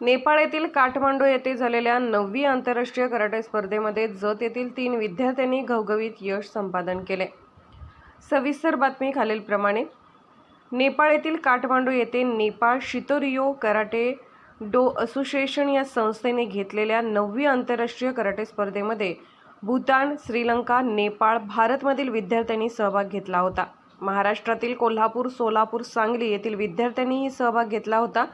नेपाळ येथील काठमांडू येथे झालेल्या नववी आंतरराष्ट्रीय कराटे स्पर्धेमध्ये जत येथील तीन विद्यार्थ्यांनी घवघवीत यश संपादन केले. सविस्तर बातमी खालीलप्रमाणे. नेपाळ येथील काठमांडू येथे Nepal Shitoryu karate do association या संस्थेने घेतलेल्या नववी आंतरराष्ट्रीय कराटे स्पर्धेमध्ये भूतान श्रीलंका नेपाळ भारतमधील विद्यार्थ्यांनी सहभाग घेतला होता. महाराष्ट्रातील कोल्हापूर सोलापूर सांगली येथील विद्यार्थ्यांनीही सहभाग घेतला होता.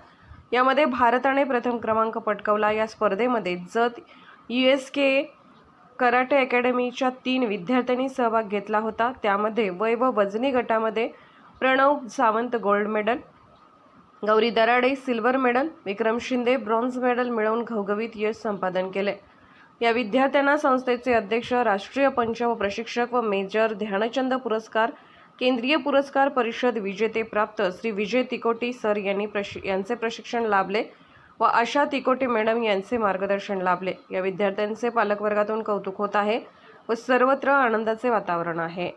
यामध्ये भारताने प्रथम क्रमांक पटकवला. या स्पर्धेमध्ये Jat U S K karate अकॅडमीच्या तीन विद्यार्थ्यांनी सहभाग घेतला होता. त्यामध्ये वय व वजनी गटामध्ये Pranav Sawant gold medal Gauri Darade silver medal Vikram Shinde bronze medal मिळवून घवघवीत यश संपादन केले. या विद्यार्थ्यांना संस्थेचे अध्यक्ष राष्ट्रीय पंच व प्रशिक्षक व मेजर ध्यानचंद पुरस्कार केंद्रीय पुरस्कार परिषद विजेते प्राप्त श्री विजय तिकोटी सर यांनी प्रशि यांचे प्रशिक्षण लाभले व आशा तिकोटे मॅडम यांचे मार्गदर्शन लाभले. या विद्यार्थ्यांचे पालकवर्गातून कौतुक होत आहे व सर्वत्र आनंदाचे वातावरण आहे.